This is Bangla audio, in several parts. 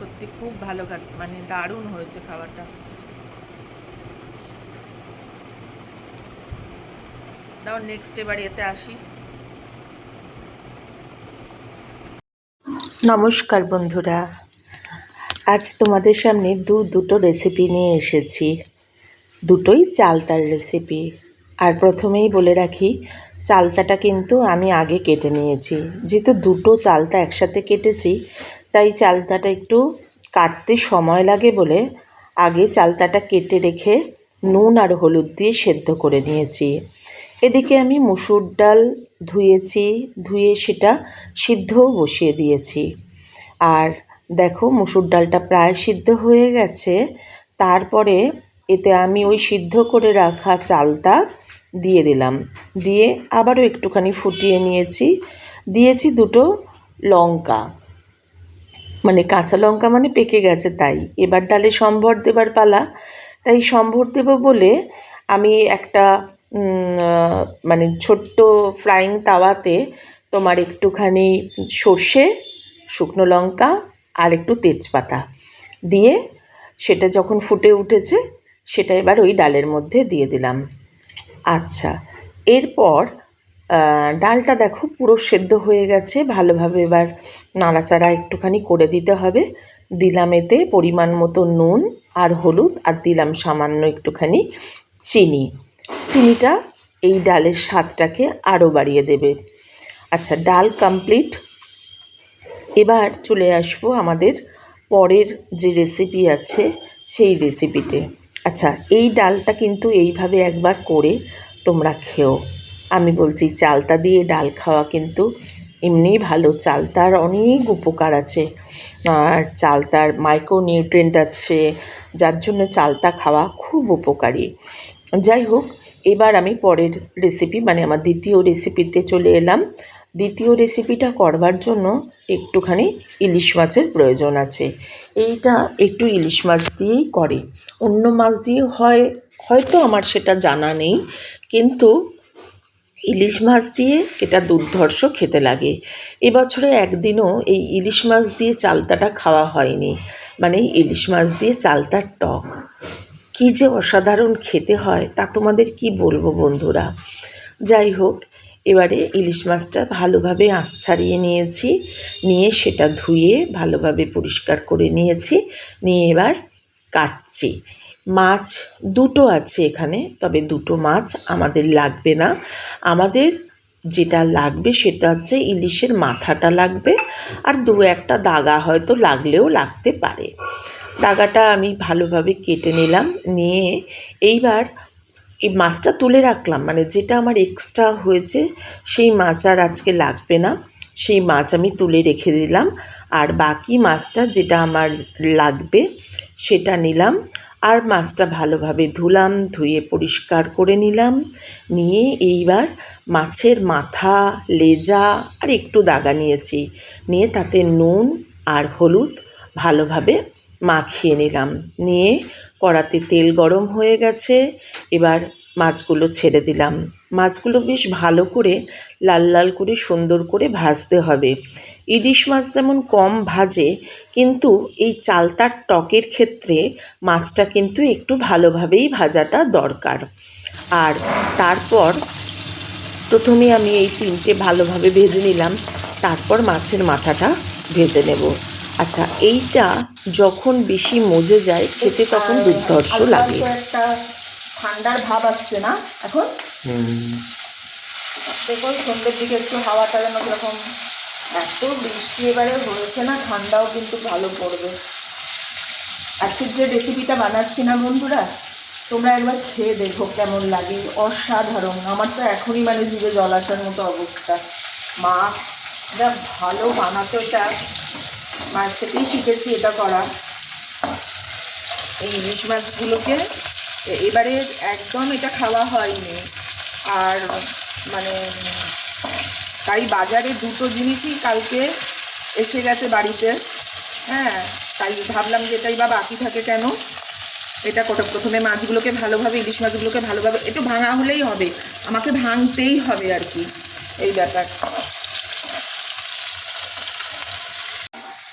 সত্যি খুব ভালো মানে দারুণ হয়েছে খাবারটা। দাও নেক্সট এবার এতে আসি। নমস্কার বন্ধুরা, আজ তোমাদের সামনে দু, দুটো রেসিপি নিয়ে এসেছি। দুটোই চালতার রেসিপি আর প্রথমেই বলে রাখি, চালতাটা কিন্তু আমি আগে কেটে নিয়েছি। যেহেতু দুটো চালতা একসাথে কেটেছি তাই চালতাটা একটু কাটতে সময় লাগে বলে আগে চালতাটা কেটে রেখে নুন আর হলুদ দিয়ে সেদ্ধ করে নিয়েছি। এদিকে আমি মুসুর ডাল ধুয়েছি, ধুয়ে সেটা সিদ্ধও বসিয়ে দিয়েছি। আর দেখো মুসুর ডালটা প্রায় সিদ্ধ হয়ে গেছে। তারপরে এতে আমি ওই সিদ্ধ করে রাখা চালটা দিয়ে দিলাম। দিয়ে আবারও একটুখানি ফুটিয়ে নিয়েছি। দিয়েছি দুটো লঙ্কা। মানে কাঁচা লঙ্কা মানে পেকে গেছে তাই। এবার ডালে সম্ভর দেবার পালা। তাই সম্ভর দেব বলে আমি একটা মানে ছোট্ট ফ্রাইং তাওয়াতে তোমার একটুখানি সর্ষে, শুকনো লঙ্কা আর একটু তেজপাতা দিয়ে সেটা যখন ফুটে উঠেছে সেটা এবার ওই ডালের মধ্যে দিয়ে দিলাম। আচ্ছা এরপর ডালটা দেখো পুরো সেদ্ধ হয়ে গেছে। ভালোভাবে এবার নাড়াচাড়া একটুখানি করে দিতে হবে। দিলাম এতে পরিমাণ মতো নুন আর হলুদ আর দিলাম সামান্য একটুখানি চিনি। চিনিটা এই ডালের স্বাদটাকে আরও বাড়িয়ে দেবে। আচ্ছা ডাল কমপ্লিট এবার চলে আসব আমাদের পরের যে রেসিপি আছে সেই রেসিপিতে আচ্ছা এই ডালটা কিন্তু এইভাবে একবার করে তোমরা খেও। আমি বলছি চালতা দিয়ে ডাল খাওয়া কিন্তু এমনিই ভালো। চালতার অনেক উপকার আছে। আর চালতার মাইক্রোনিউট্রেন্ট আছে, যার জন্য চালতা খাওয়া খুব উপকারী। যাই হোক, এবার আমি পরের রেসিপি মানে আমার দ্বিতীয় রেসিপিতে চলে এলাম। দ্বিতীয় রেসিপিটা করবার জন্য একটুখানি ইলিশ মাছের প্রয়োজন আছে। এইটা একটু ইলিশ মাছ দিয়েই করে। অন্য মাছ দিয়ে হয়, হয়তো আমার সেটা জানা নেই, কিন্তু ইলিশ মাছ দিয়ে এটা দুর্ধর্ষ খেতে লাগে। এবছরে একদিনও এই ইলিশ মাছ দিয়ে চালতাটা খাওয়া হয়নি। মানে ইলিশ মাছ দিয়ে চালতার টক। কী যে অসাধারণ খেতে হয়, তা তোমাদের কি বলব বন্ধুরা? যাই হোক, এবারে ইলিশ মাছটা ভালোভাবে আঁশ ছাড়িয়ে নিয়েছি, নিয়ে সেটা ধুয়ে ভালোভাবে পরিষ্কার করে নিয়েছি, নিয়ে এবার কাটছি। মাছ দুটো আছে এখানে, তবে দুটো মাছ আমাদের লাগবে না। আমাদের যেটা লাগবে সেটা হচ্ছে ইলিশের মাথাটা লাগবে, আর দু একটা দাগা হয়তো লাগলেও লাগতে পারে। দাগাটা আমি ভালোভাবে কেটে নিলাম, নিয়ে এইবার এই মাছটা তুলে রাখলাম মানে যেটা আমার এক্সট্রা হয়েছে সেই মাছ আর আজকে লাগবে না। সেই মাছ আমি তুলে রেখে দিলাম, আর বাকি মাছটা যেটা আমার লাগবে সেটা নিলাম আর মাছটা ভালোভাবে ধুলাম, ধুয়ে পরিষ্কার করে নিলাম। নিয়ে এইবার মাছের মাথা, লেজা আর একটু দাগা নিয়েছি। নিয়ে তাতে নুন আর হলুদ ভালোভাবে মাখিয়ে নিলাম। নিয়ে কড়াতে তেল গরম হয়ে গেছে, এবার মাছগুলো ছেড়ে দিলাম। মাছগুলো বেশ ভালো করে লাল লাল করে সুন্দর করে ভাজতে হবে। ইলিশ মাছ যেমন কম ভাজে কিন্তু এই চালতার টকের ক্ষেত্রে মাছটা কিন্তু একটু ভালোভাবেই ভাজাটা দরকার। আর তারপর প্রথমে আমি এই তিনটে ভালোভাবে ভেজে নিলাম তারপর মাছের মাথাটা ভেজে নেব। আচ্ছা এইটা যখন বেশি মজে যায় খেতে তখন দুর্ধর্ষ লাগে। একটা ঠান্ডার ভাব আসছে না এখন? দেখুন সন্ধ্যের দিকে একটু হাওয়াটা যেন কীরকম এত বৃষ্টি এবারে হয়েছে না, ঠান্ডাও কিন্তু ভালো পড়বে। আজকের যে রেসিপিটা বানাচ্ছি না বন্ধুরা, তোমরা একবার খেয়ে দেখো কেমন লাগে, অসাধারণ। আমার তো এখনই মানে জিভে জল আসার মতো অবস্থা। মা, যা ভালো বানাতো এটা। মার থেকেই শিখেছি এটা করা। এই ইলিশ মাছগুলোকে এবারে একদম এটা খাওয়া হয়নি। আর মানে তাই বাজারে দুটো জিনিসই কালকে এসে গেছে বাড়িতে। হ্যাঁ তাই ভাবলাম যে এটাই বা বাকি থাকে কেন? এটা কোটা প্রথমে মাছগুলোকে ভালোভাবে, ইলিশ মাছগুলোকে ভালোভাবে, একটু ভাঙা হলেই হবে। আমাকে ভাঙতেই হবে আর কি, এই ব্যাপার।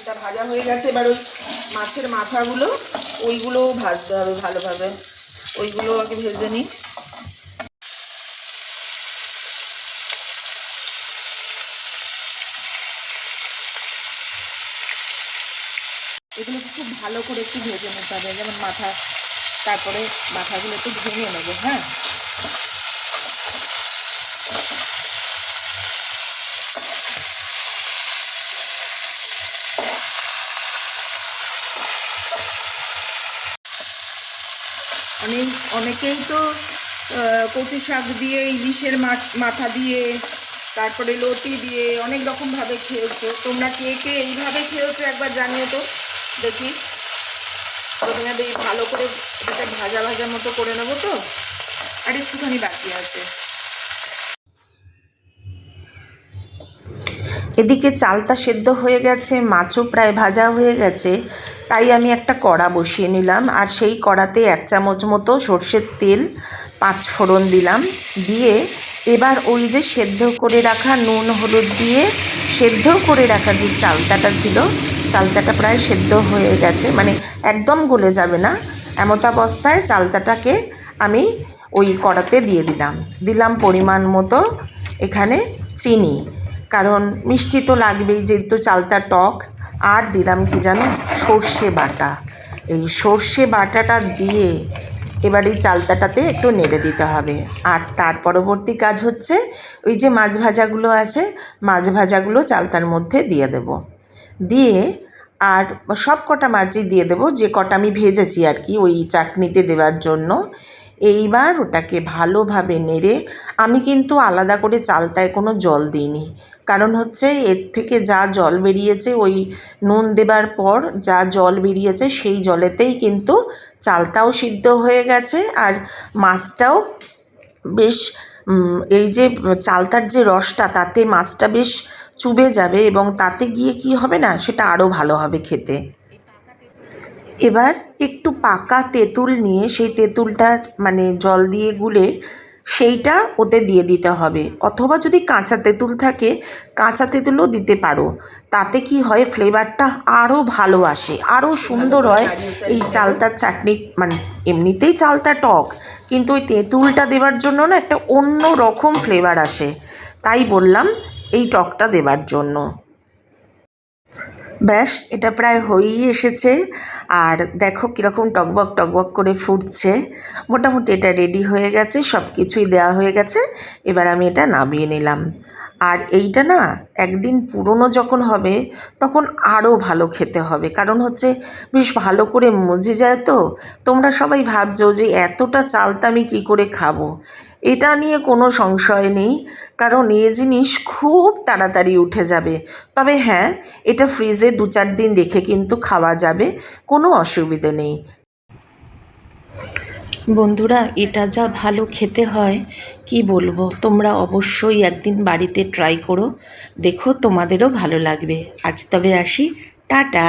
এটা ভাজা হয়ে গেছে, এবার ওই মাছের মাথাগুলো, ওইগুলোও ভাজতে হবে ভালোভাবে। ওইগুলো আগে ভেজে নিই এগুলো খুব ভালো করে একটু ভেজে নিতে হবে। যেমন মাথা, তারপরে মাথাগুলো একটু ভেঙে নেব হ্যাঁ? অনেক অনেকেই তো কচু শাক দিয়ে, ইলিশের মাথা দিয়ে, তারপরে লতি দিয়ে অনেক রকম ভাবে খেয়েছো। তোমরা কে কে এইভাবে খেয়েছো একবার জানিও তো, দেখি। প্রথমে বেশ ভালো করে এটা ভাজা ভাজা মতো করে নেব তো, আর একটুখানি বাকি আছে। এদিকে চালটা সেদ্ধ হয়ে গেছে, মাছও প্রায় ভাজা হয়ে গেছে, তাই আমি একটা কড়া বসিয়ে নিলাম, আর সেই কড়াতে এক চামচ মতো সর্ষের তেল, পাঁচ ফোড়ন দিলাম, দিয়ে এবার ওই যে সেদ্ধ করে রাখা নুন হলুদ দিয়ে সেদ্ধ করে রাখা যে চালতাটা ছিল চালতাটা প্রায় সেদ্ধ হয়ে গেছে মানে একদম গলে যাবে না। এমতাবস্থায় চালতাটাকে আমি ওই কড়াতে দিয়ে দিলাম। দিলাম পরিমাণ মতো এখানে চিনি, কারণ মিষ্টি তো লাগবেই যেহেতু চালতা টক। আর দিলাম কি জানো, সর্ষে বাটা। এই সর্ষে বাটাটা দিয়ে এবার এই চালতাটাতে একটু নেড়ে দিতে হবে। আর তার পরবর্তী কাজ হচ্ছে, ওই যে মাছ ভাজাগুলো আছে, মাছ ভাজাগুলো চালতার মধ্যে দিয়ে দেব। দিয়ে আর সব কটা মাছই দিয়ে দেবো, যে কটা আমি ভেজেছি আর কি, ওই চাটনিতে দেওয়ার জন্য। এইবার ওটাকে ভালোভাবে নেড়ে, আমি কিন্তু আলাদা করে চালতায় কোনো জল দিইনি। কারণ হচ্ছে এর থেকে যা জল বেরিয়েছে, ওই নুন দেবার পর যা জল বেরিয়েছে, সেই জলেতেই কিন্তু চালটাও সিদ্ধ হয়ে গেছে। আর মাছটাও বেশ এই যে চালতার যে রসটা, তাতে মাছটা বেশ চুবে যাবে এবং তাতে গিয়ে কি হবে না, সেটা আরও ভালো হবে খেতে। এবার একটু পাকা তেঁতুল নিয়ে, সেই তেঁতুলটার মানে জল দিয়ে গুলে সেইটা ওতে দিয়ে দিতে হবে। অথবা যদি কাঁচা তেঁতুল থাকে, কাঁচা তেঁতুলও দিতে পারো। তাতে কি হয়, ফ্লেভারটা আরও ভালো আসে আরও সুন্দর হয়। এই চালতার চাটনি মানে এমনিতেই চালতা টক, কিন্তু ওই তেঁতুলটা দেওয়ার জন্য না একটা অন্য রকম ফ্লেভার আসে। তাই বললাম এই টকটা দেবার জন্য। ব্যাস, এটা প্রায় হয়েই এসেছে। আর দেখো কীরকম টকবক টকবক করে ফুটছে। মোটামুটি এটা রেডি হয়ে গেছে সব কিছুই দেওয়া হয়ে গেছে। এবার আমি এটা নামিয়ে নিলাম। আর এইটা না একদিন পুরনো যখন হবে, তখন আরও ভালো খেতে হবে। কারণ হচ্ছে বেশ ভালো করে মজে যায় তো। তোমরা সবাই ভাবছ যে এতটা চালটা আমি কী করে খাব? এটা নিয়ে কোনো সংশয় নেই। কারণ এ জিনিস খুব তাড়াতাড়ি উঠে যাবে। তবে হ্যাঁ এটা ফ্রিজে দু চার দিন রেখে কিন্তু খাওয়া যাবে, কোনো অসুবিধে নেই। বন্ধুরা, এটা যা ভালো খেতে হয় কি বলব? তোমরা অবশ্যই একদিন বাড়িতে ট্রাই করো। দেখো তোমাদেরও ভালো লাগবে। আজ তবে আসি। টাটা!